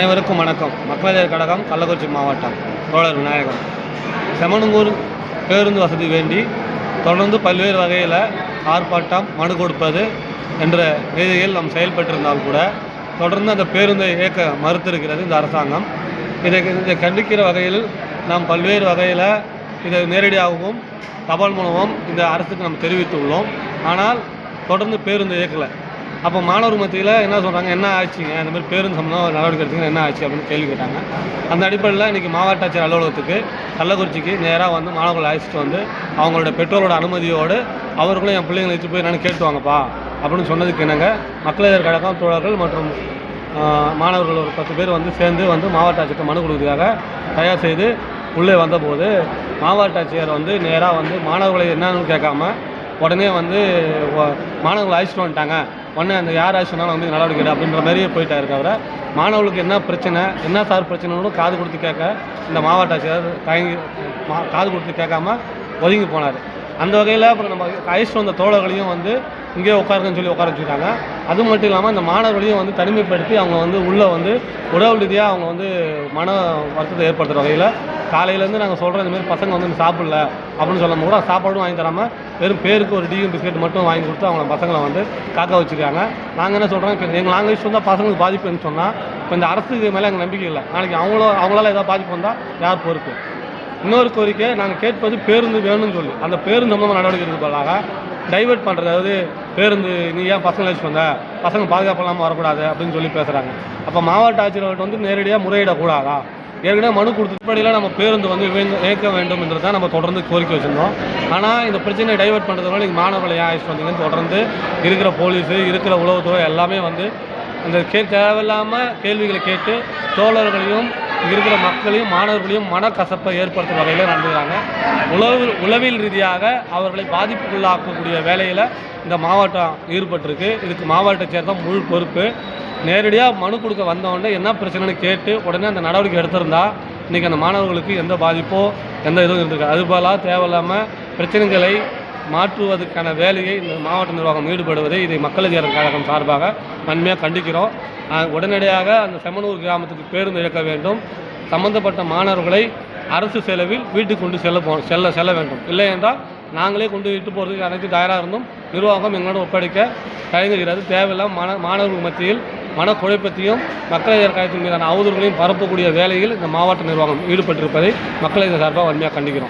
அனைவருக்கும் வணக்கம். மக்களவைக் கழகம் கள்ளக்குறிச்சி மாவட்டம் தோழர் விநாயகம். செமனுங்கூர் பேருந்து வசதி வேண்டி தொடர்ந்து பல்வேறு வகையில் ஆர்ப்பாட்டம் மனு கொடுப்பது என்ற ரீதியில் நாம் செயல்பட்டிருந்தால் கூட தொடர்ந்து அந்த பேருந்தை இயக்க மறுத்திருக்கிறது இந்த அரசாங்கம். இதை இதை கண்டிக்கிற வகையில் நாம் பல்வேறு வகையில் இதை நேரடியாகவும் தபால் மூலமும் இந்த அரசுக்கு நாம் தெரிவித்துள்ளோம். ஆனால் தொடர்ந்து பேருந்து இயக்கலை. அப்போ மாணவர் மத்தியில் என்ன சொல்கிறாங்க என்ன ஆச்சுங்க? இந்த மாதிரி பேருந்து சம்மந்தம் நடவடிக்கை எடுத்துங்க என்ன ஆச்சு அப்படின்னு கேள்வி கேட்டாங்க. அந்த அடிப்படையில் இன்றைக்கி மாவட்ட ஆட்சியர் அலுவலகத்துக்கு கள்ளக்குறிச்சிக்கு நேராக வந்து மாணவர்களை அழைச்சிட்டு வந்து அவங்களோட பெற்றோரோட அனுமதியோடு அவர்களும் என் பிள்ளைங்களை வச்சு போய் என்னென்னு கேட்டு வாங்கப்பா அப்படின்னு சொன்னதுக்கு என்னங்க? மக்களவையர் கழகம் தோழர்கள் மற்றும் மாணவர்கள் ஒரு பத்து பேர் வந்து சேர்ந்து வந்து மாவட்ட ஆட்சியர்கிட்ட மனு கொடுக்கறதுக்காக தயார் செய்து உள்ளே வந்தபோது மாவட்ட ஆட்சியர் வந்து நேராக வந்து மாணவர்களை என்னன்னு கேட்காம உடனே வந்து மாணவர்களை அழைச்சிட்டு வந்துட்டாங்க. உடனே அந்த யார் அழைச்சினாலும் வந்து நடவடிக்கை அப்படின்ற மாதிரியே போயிட்டாரு தவிர மாணவர்களுக்கு என்ன பிரச்சனை என்ன சார் பிரச்சனைன்னு காது கொடுத்து கேட்க இந்த மாவட்ட ஆட்சியர் தயங்கி மா- காது கொடுத்து கேட்காம ஒதுங்கி போனார். அந்த வகையில் அப்புறம் நம்ம அழைச்சிட்டு வந்த தோழர்களையும் வந்து இங்கே உட்காருங்கன்னு சொல்லி உட்கார வச்சுருக்காங்க. அது மட்டும் இல்லாமல் இந்த மாணவர்களையும் வந்து தனிமைப்படுத்தி அவங்க வந்து உள்ளே வந்து உடல் ரீதியாக அவங்க வந்து மன வருத்தத்தை ஏற்படுத்துகிற வகையில் காலையிலேருந்து நாங்கள் சொல்கிறோம் இந்த மாதிரி பசங்க வந்து சாப்பிடல அப்படின்னு சொல்லும் கூட சாப்பாடும் வாங்கி தராமல் வெறும் பேருக்கு ஒரு டீயும் பிஸ்கெட் மட்டும் வாங்கி கொடுத்து அவங்க பசங்களை வந்து காக்க வச்சுருக்காங்க நாங்கள் என்ன சொல்கிறோம் இப்போ எங்கள் நாங்கள் விஷயம் வந்தால் பசங்களுக்கு பாதிப்புன்னு சொன்னால் இப்போ இந்த அரசுக்கு மேலே எங்கள் நம்பிக்கை இல்லை. நாளைக்கு அவங்களோ அவங்களால ஏதாவது பாதிப்பு வந்தால் யார் பொறுப்பு? இன்னொரு கோரிக்கை நாங்கள் கேட்பது பேருந்து வேணும்னு சொல்லி. அந்த பேருந்து சம்பந்தமாக நடவடிக்கை எடுத்து பதிலாக டைவர்ட் பண்ணுறது அதாவது பேருந்து நீ ஏன் பசங்களை வச்சு வந்த? பசங்க பாதுகாப்பு இல்லாமல் வரக்கூடாது அப்படின்னு சொல்லி பேசுகிறாங்க அப்போ மாவட்ட ஆட்சியர்கள்ட்ட வந்து நேரடியாக முறையிடக்கூடாதா? ஏற்கனவே மனு கொடுத்தபடியில் நம்ம பேருந்து வந்து இயக்க வேண்டும் என்றது தான் நம்ம தொடர்ந்து கோரிக்கை வச்சுருந்தோம். ஆனால் இந்த பிரச்சனையை டைவெர்ட் பண்ணுறதுனால நீங்கள் மாணவர்களை ஏன் அழைச்சிட்டு வந்தீங்கன்னு தொடர்ந்து இருக்கிற போலீஸு இருக்கிற உளவுத்துறை எல்லாமே வந்து அந்த கே தேவையில்லாமல் கேள்விகளை கேட்டு தோழர்களையும் இருக்கிற மக்களையும் மாணவர்களையும் மனக்கசப்பை ஏற்படுத்தும் வகையில் நடந்துக்கிறாங்க. உளவு உளவியல் ரீதியாக அவர்களை பாதிப்புக்குள்ளாக்கக்கூடிய வேலையில் இந்த மாவட்டம் ஈடுபட்டிருக்கு. இதுக்கு மாவட்ட சேர்ந்த முழு பொறுப்பு. நேரடியாக மனு கொடுக்க வந்தவொடனே என்ன பிரச்சனைன்னு கேட்டு உடனே அந்த நடவடிக்கை எடுத்திருந்தா இன்றைக்கி அந்த மாணவர்களுக்கு எந்த பாதிப்போ எந்த இதுவும் இருந்திருக்கு? அது போல தேவையில்லாமல் பிரச்சனைகளை மாற்றுவதற்கான வேலையை இந்த மாவட்ட நிர்வாகம் ஈடுபடுவதை இதை மக்கள் அதிகாரம் கழகம் சார்பாக நன்மையாக கண்டிக்கிறோம். உடனடியாக அந்த செம்மனூர் கிராமத்துக்கு பேருந்து இழக்க வேண்டும். சம்பந்தப்பட்ட மாணவர்களை அரசு செலவில் வீட்டுக்கு கொண்டு செல்ல போ செல்ல செல்ல வேண்டும். இல்லை என்றால் நாங்களே கொண்டு இட்டு போகிறதுக்கு அனைத்து தயாராக இருந்தும் நிர்வாகம் எங்களோட ஒப்படைக்க தயங்குகிறது. தேவையில்லாம மாண மாணவர்கள் மத்தியில் மனக்குழப்பத்தையும் மக்கள் கழகத்தின் மீதான அவதூறுகளையும் பரப்பக்கூடிய வேலையில் இந்த மாவட்ட நிர்வாகம் ஈடுபட்டிருப்பதை மக்கள் சார்பாக வன்மையாக கண்டிக்கிறோம்.